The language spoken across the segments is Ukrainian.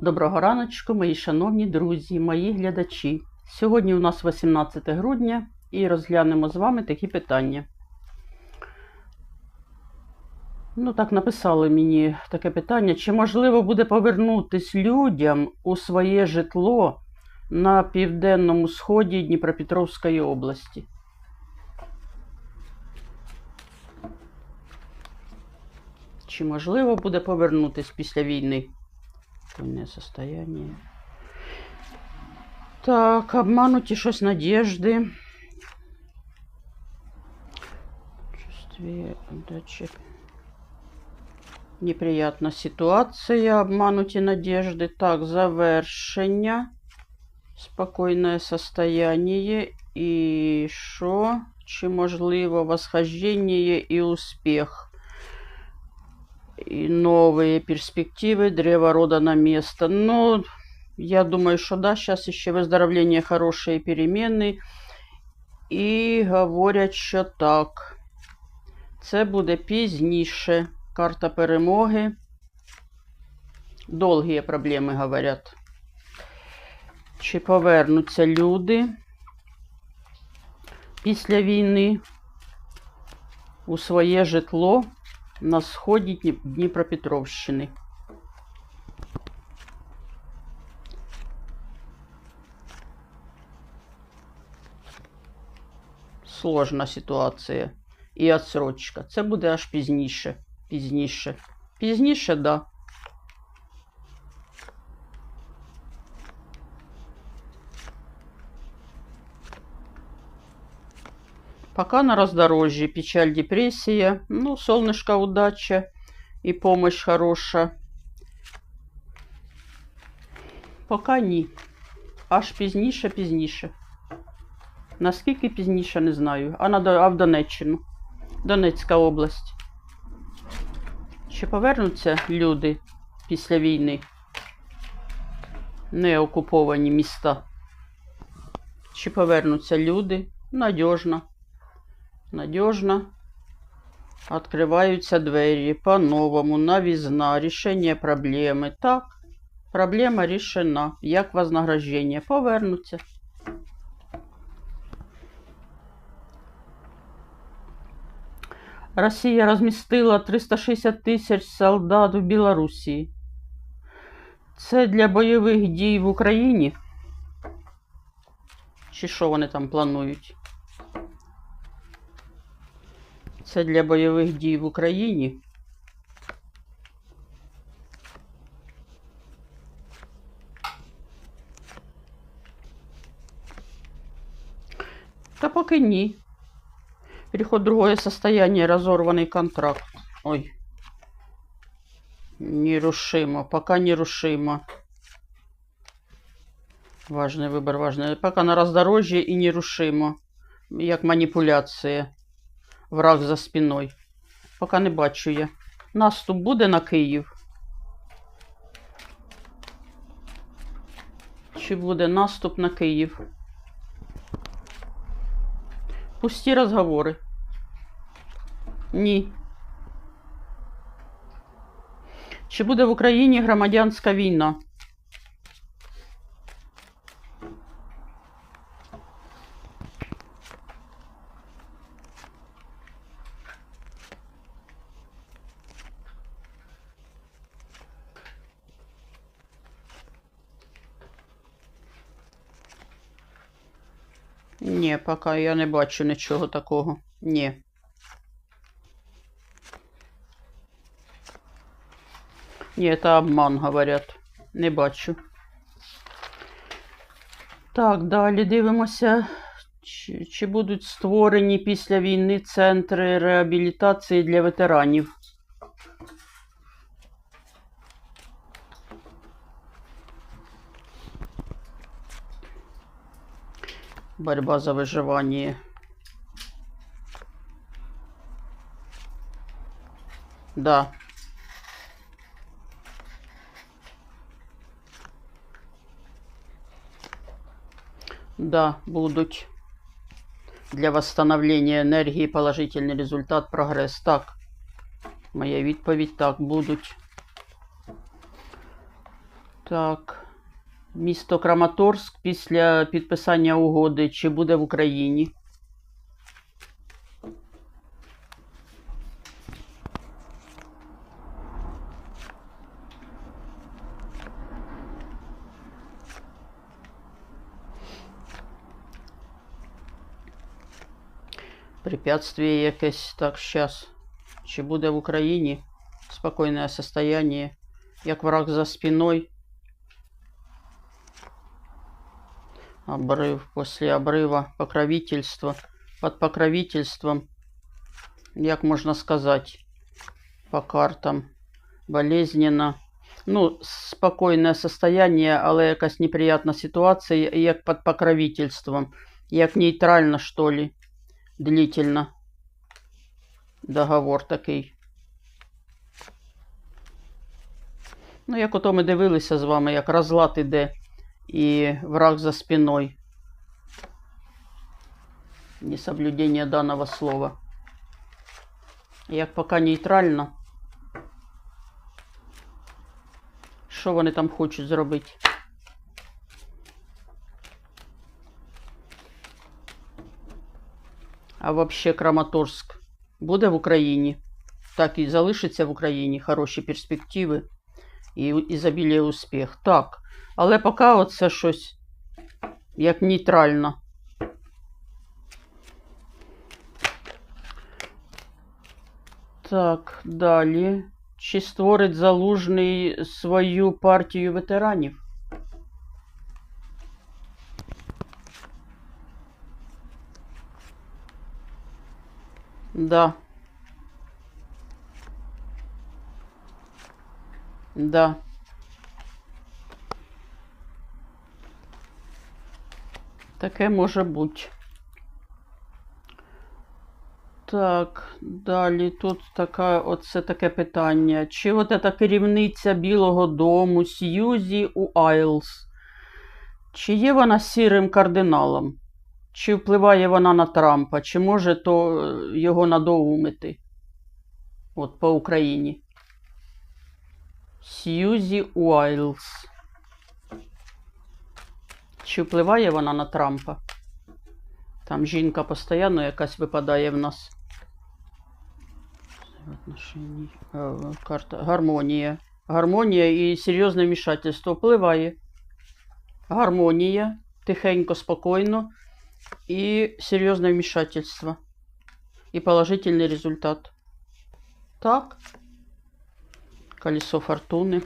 Доброго раночку, мої шановні друзі, мої глядачі. Сьогодні у нас 18 грудня і розглянемо з вами такі питання. Ну, так написали мені таке питання: чи можливо буде повернутись людям у своє житло на південному сході Дніпропетровської області? Чи можливо буде повернутись після війни? Спокойное состояние. Так, обмануті щось надежди. Чувствие удачи. Неприятна ситуація, обмануті надежди. Так, завершення. Спокійне состояние. І що? Чи можливо восхождение і успіх? и новые перспективы, древо рода на место. Ну, я думаю, что да, сейчас еще выздоровление хорошие перемены. І говорять, що так. Це буде пізніше. Карта перемоги. Довгі проблеми, говорять. Чи повернуться люди після війни у своє житло? На сході Дні- Дніпропетровщини. Сложна ситуація. І відсрочка. Це буде аж пізніше. Пізніше. Пізніше, да. Пока на раздорожье, печаль, депрессия, ну, солнышко, удача и помощь хороша. Пока ні. Аж пізніше, пізніше. Наскільки пізніше, не знаю. А, на, а в Донеччину. Донецька область. Чи повернуться люди після війни? Не окуповані міста. Чи повернуться люди? Надіжно. Надежно. Открываются двері по-новому, новизна, рішення проблеми. Так, проблема рішена. Як вознаграждення? Повернуться. Росія розмістила 360 тисяч солдат в Білорусі. Це для бойових дій в Україні? Чи що вони там планують? Це для бойових дій в Україні. Та поки ні. Переход в другое состояние, разорванный контракт. Ой. Нерушимо, пока нерушимо. Важный выбор, важный. Пока на раздорожье и нерушимо. Як маніпуляція. Враг за спиною. Поки не бачу я. Наступ буде на Київ. Чи буде наступ на Київ? Пусті розговори. Ні. Чи буде в Україні громадянська війна? Ні, поки я не бачу нічого такого. Ні. Ні, це обман, говорять. Не бачу. Так, далі дивимося. Чи, чи будуть створені після війни центри реабілітації для ветеранів? Борьба за выживание. Да. Да, будуть. Для восстановления энергии положительный результат, прогресс. Так. Моя відповідь так, будуть. Так. Місто Краматорськ після підписання угоди. Чи буде в Україні? Препятствие якесь. Так, сейчас. Чи буде в Україні? Спокойное состояние. Як враг за спиной. Обрыв. После обрыва. Покровительство. Под покровительством. Як можна сказать? По картам. Болезненно. Ну, спокійне состояние, але якась неприятна ситуація, як під покровительством. Як нейтрально, що ли. Длительно. Договор такий. Ну, як ото ми дивилися з вами, як розлад іде і враг за спиною. Несоблюдение данного слова. Як поки нейтрально. Що вони там хочуть зробити? А вообще Краматорськ буде в Україні. Так і залишиться в Україні. Хороші перспективи і ізобілія успіх. Так. Але поки оце щось як нейтрально. Так, далі. Чи створить залужний свою партію ветеранів? Да. Да. Таке може бути. Так, далі тут така, оце таке питання. Чи от ця керівниця Білого Дому Сьюзі у Айлс? Чи є вона сірим кардиналом? Чи впливає вона на Трампа? Чи може то е, його надоумити? От по Україні. Сьюзі Уайлс. Чи впливає вона на Трампа? Там жінка постійно якась випадає в нас. Отношення. Е, Карта. Гармонія. Гармонія і серйозне вмішательство впливає. Гармонія. Тихенько, спокійно. І серйозне вмішательство. І положительний результат. Так. Колесо фортуни.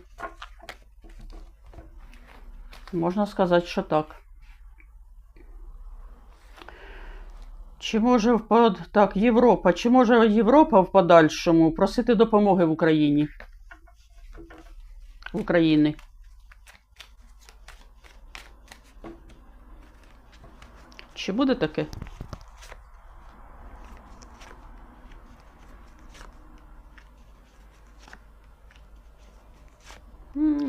Можна сказати, що так. Чи може впад... так, Європа. Чи може Європа в подальшому просити допомоги в Україні? В Україні. Чи буде таке?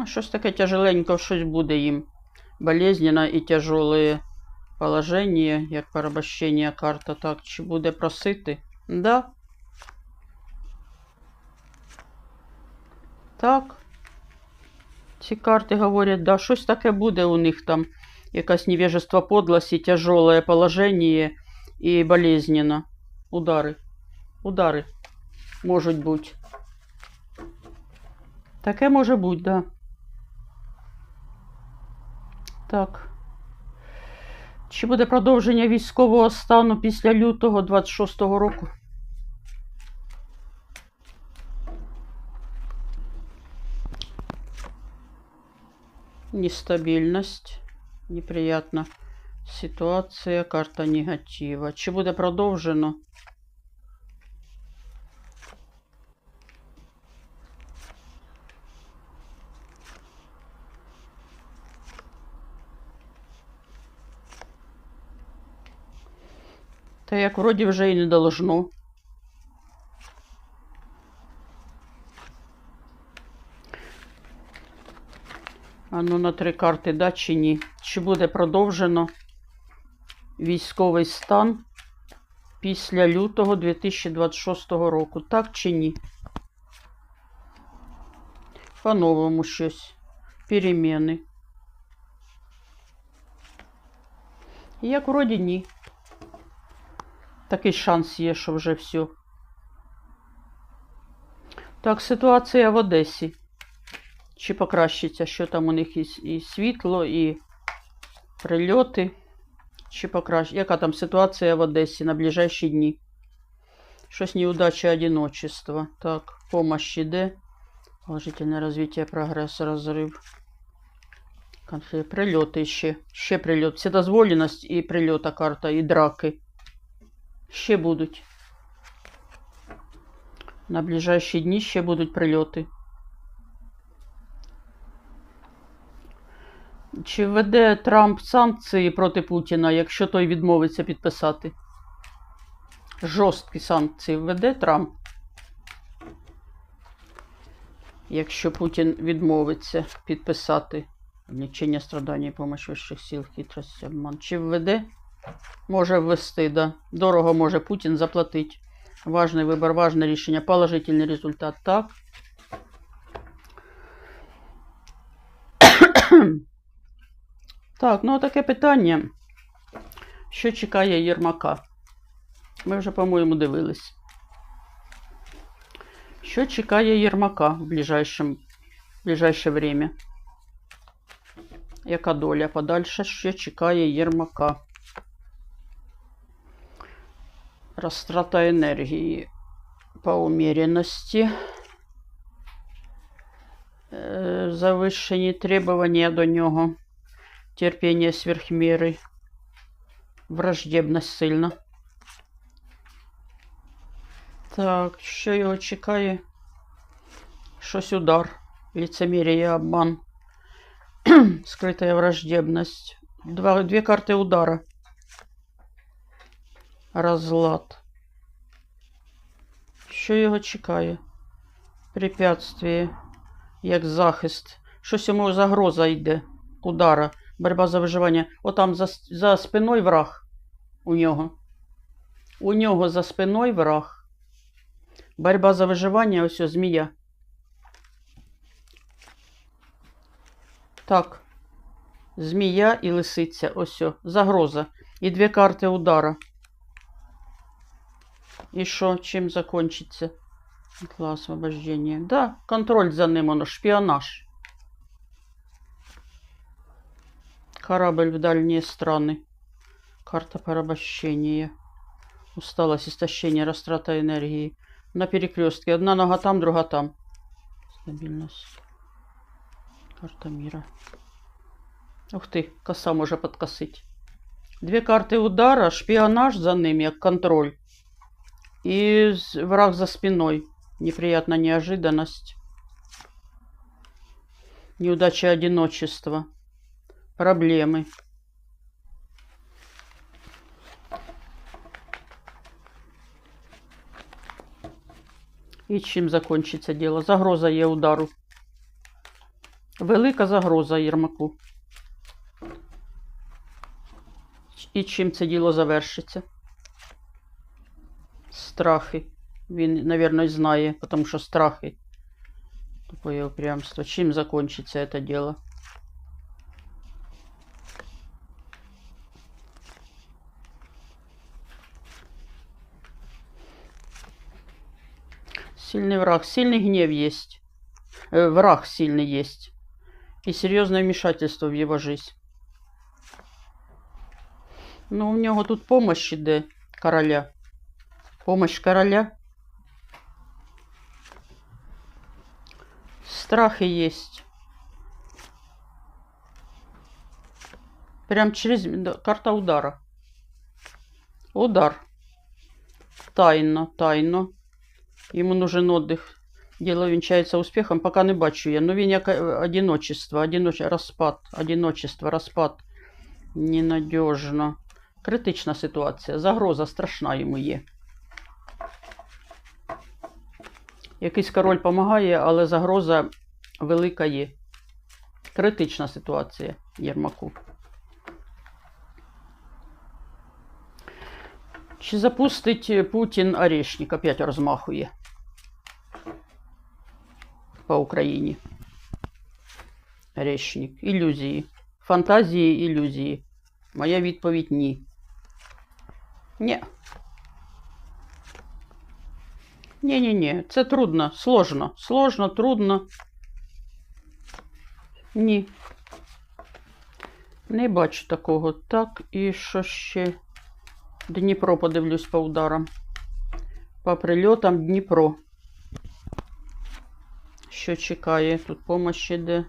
Щось таке тяжеленько, щось буде їм. Болезненно і тяжеле положення, як порабощення карта. Так, чи буде просити? Да. Так. Ці карти говорять, да, щось таке буде у них там. Якась невежество подлость і тяжелое положення і болезненно. Удари. Удари. Можуть бути. Таке може бути, да. Так. Чи буде продовження військового стану після лютого 26-го року? Нестабільність. Неприятна ситуація. Карта негатива. Чи буде продовжено? Та як вроді вже і не должно. Ну на три карти да чи ні? Чи буде продовжено військовий стан після лютого 2026 року? Так чи ні? По-новому щось. переміни. Як вроді ні. Такий шанс є, що вже все. Так, ситуація в Одесі. Чи покращиться, що там у них і, і світло, і прильоти. Чи покращиться. Яка там ситуація в Одесі на ближайші дні? Щось неудача, одиночество. Так, помощь іде. Положительне розвиття, прогрес, розрив. Конфлікт. Прильоти ще. Ще прильот. Вседозволеність і прильота карта, і драки. Ще будуть. На ближайші дні ще будуть прильоти. Чи введе Трамп санкції проти Путіна, якщо той відмовиться підписати? Жорсткі санкції введе Трамп? Якщо Путін відмовиться підписати облегчення страдання і помощь вищих сил, хитрості, обман. Чи введе? Може ввести, да. Дорого може Путін заплатити. Важний вибір, важне рішення, положительний результат. Так. Так, ну таке питання. Що чекає Єрмака? Ми вже, по-моєму, дивились. Що чекає Єрмака в ближайшем, ближайше время? Яка доля подальше? Що чекає Єрмака? Розтрата енергії по умеренности. Е, Завищені требування до нього. Терпіння сверхміри. Враждебність сильна. Так, що його чекає? Щось удар. Лицемір'я, обман. Скрытая враждебность. Два, две карты удара. Розлад. Що його чекає? Препятствие. Як захист. Щось йому загроза йде. Удара. Борьба за виживання. Отам за, за спиною враг. У нього. У нього за спиною враг. Борьба за виживання, ось о, змія. Так. Змія і лисиця. Ось о, загроза. І дві карти удара. І що, чим закінчиться? Клас освобождення. Да, контроль за ним, воно, шпіонаж. Корабль в дальние страны. Карта порабощения. Усталость, истощение, растрата энергии. На перекрестке. Одна нога там, друга там. Стабильность. Карта мира. Ух ты, коса може подкосить. Дві карти удара, шпіонаж за ним, як контроль. З- враг за спиной. Неприятная неожиданность. Неудача одиночества. Проблемы. І чим закінчиться діло? Загроза є удару. Велика загроза Єрмаку. І чим це діло завершиться? Страхи. Він, мабуть, знає, тому що страхи. Тупое упрямство. Чим закінчиться це діло? Сильный враг. Сильный гнев есть. Э, враг сильный есть. И серьезное вмешательство в его жизнь. Ну, у нього тут помощь іде короля. Помощь короля. Страхи есть. Прям через... Карта удара. Удар. Тайно, тайно. Йому нужен отдых. Діло вінчається успіхом, поки не бачу я. Ну він е, одиночество, одиноч... розпад, одиночество, розпад. Ненадіжно. Критична ситуація. Загроза страшна йому є. Якийсь король допомагає, але загроза велика є. Критична ситуація Єрмаку. Чи запустить Путін орешник? Опять розмахує по Україні. Решник. Ілюзії. Фантазії, ілюзії. Моя відповідь ні. Ні. Ні-ні-ні, це трудно, сложно. Сложно, трудно. Ні. Не бачу такого. Так, і що ще? Дніпро подивлюсь по ударам. По прильотам Дніпро. Що чекає? Тут помощь іде.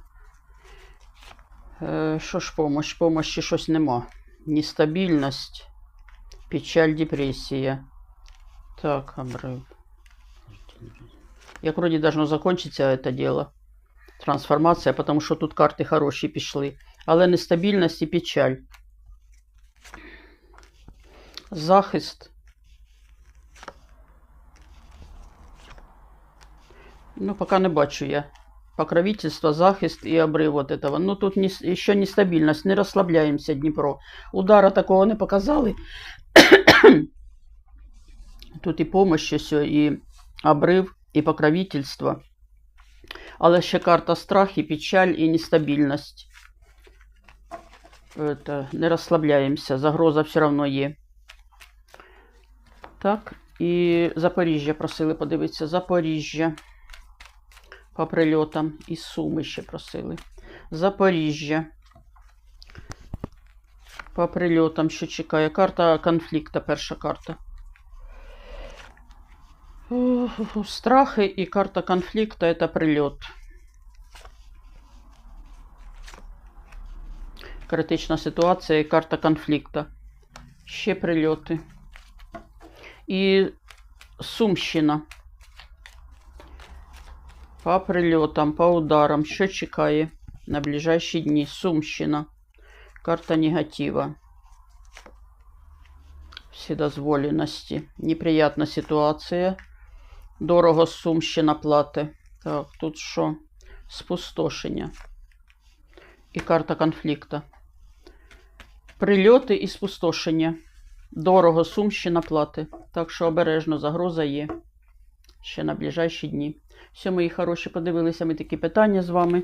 Е, що ж помощь? Помощі щось нема. Нестабільність, печаль, депресія. Так, обрыв. Як вроді должно закончиться это дело. Трансформація, потому що тут карти хороші пішли. Але нестабільність і печаль. Захист. Ну, пока не бачу я. Покровительство, захист и обрыв вот этого. Ну, тут не, еще нестабильность, не расслабляемся, Дніпро. Удара такого не показали. тут і помощь все, і обрив, і покровительство. Але ще карта страх, і печаль, і нестабільність. Это, не розслабляємося, загроза все одно є. Так, і Запоріжжя просили подивитися. Запоріжжя. По прильотам і Суми ще просили. Запоріжжя. По прильотам, що чекає. Карта конфлікту, перша карта. Ух, Страхи і карта конфлікту это прильот. Критична ситуація і карта конфлікту. Ще прильоти. І Сумщина. По прильотам, по ударам. Що чекає на ближайші дні? Сумщина. Карта негатива. Вседозволеності. Неприятна ситуація. Дорого Сумщина плати. Так, тут що? Спустошення. І карта конфлікту. Прильоти і спустошення. Дорого Сумщина плати. Так що обережно загроза є. Ще на ближайші дні. Все, мої хороші, подивилися ми такі питання з вами.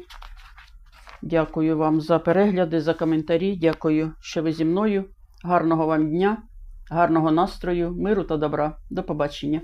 Дякую вам за перегляди, за коментарі. Дякую, що ви зі мною. Гарного вам дня, гарного настрою, миру та добра. До побачення.